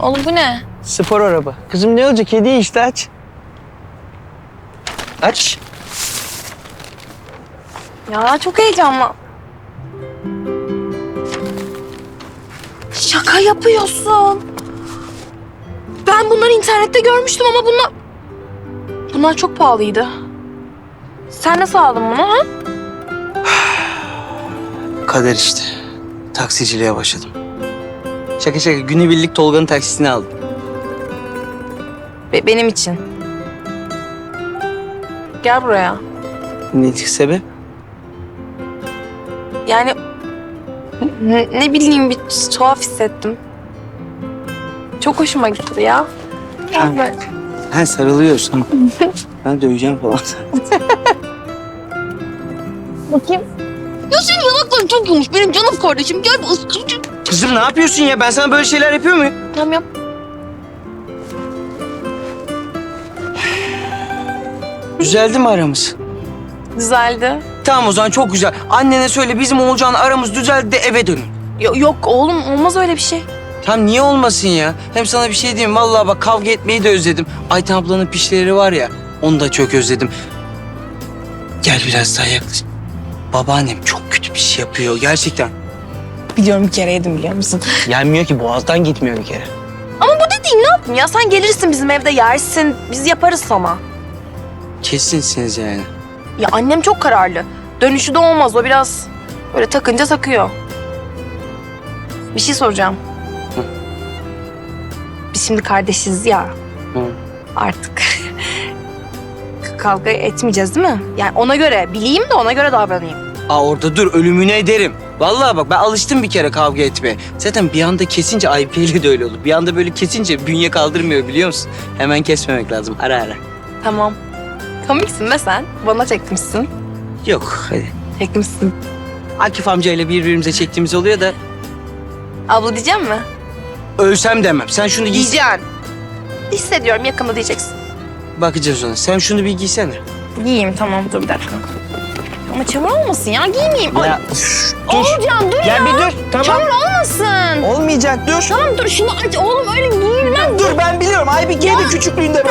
Oğlum bu ne? Spor araba. Kızım ne olacak? Hediye işte aç. Aç. Ya çok heyecanlı. Şaka yapıyorsun. Ben bunları internette görmüştüm ama bunlar... Bunlar çok pahalıydı. Sen nasıl aldın bunu ha? Kader işte. Taksiciliğe başladım. Şaka şaka günübirlik Tolga'nın taksisini aldım. Be- benim için. Gel buraya. Ne sebep? Yani ne, ne bileyim bir tuhaf hissettim. Çok hoşuma gitti ya. Ha. Ben- Ha sarılıyorsun. ben döveceğim falan. Bakayım. Ya senin yanakların çok yumuş benim canım kardeşim. Gel bir ıskırıcı. Kızım ne yapıyorsun ya? Ben sana böyle şeyler yapıyor muyum? Tamam yap. Düzeldi mi aramız? Güzeldi. Tamam o zaman çok güzel. Annene söyle bizim olacağın aramız düzeldi de eve dönün. Yo- yok oğlum olmaz öyle bir şey. Tam niye olmasın ya? Hem sana bir şey diyeyim. Vallahi bak kavga etmeyi de özledim. Ayten ablanın pişleri var ya. Onu da çok özledim. Gel biraz daha yaklaş. Babaannem çok kötü bir şey yapıyor gerçekten. Biliyorum bir kere yedim biliyor musun? Gelmiyor ki boğazdan gitmiyor bir kere. Ama bu dediğin ne yapayım ya? Sen gelirsin bizim evde yersin. Biz yaparız sana. Kesinsiniz yani. Ya annem çok kararlı. Dönüşü de olmaz o biraz böyle takınca takıyor. Bir şey soracağım. Hı. Biz şimdi kardeşiz ya Hı. artık. Kavga etmeyeceğiz değil mi? Yani ona göre bileyim de ona göre davranayım. Aa orada dur ölümüne ederim. Vallahi bak ben alıştım bir kere kavga etmeye. Zaten bir anda kesince IP'li de öyle olur. Bir anda böyle kesince bünye kaldırmıyor biliyor musun? Hemen kesmemek lazım ara ara. Tamam. Komiksin be sen. Bana çekmişsin. Yok hadi. Çekmişsin. Akif amcayla birbirimize çektiğimiz oluyor da Abla diyeceğim mi? ölsem demem. Sen şunu giy. Diyeceksin. Hissediyorum yakında diyeceksin. Bakacağız ona. Sen şunu bir giysene. Giyeyim tamam dur bir dakika yapma. Çamur olmasın ya. Giymeyeyim. Ya, şş, dur. Oğulcan dur ya. Ya bir dur. Tamam. Çamur olmasın. Olmayacak dur. Tamam dur şunu aç. Oğlum öyle giyilmez. Dur ben biliyorum. Aybik yedi küçüklüğünde. Ya.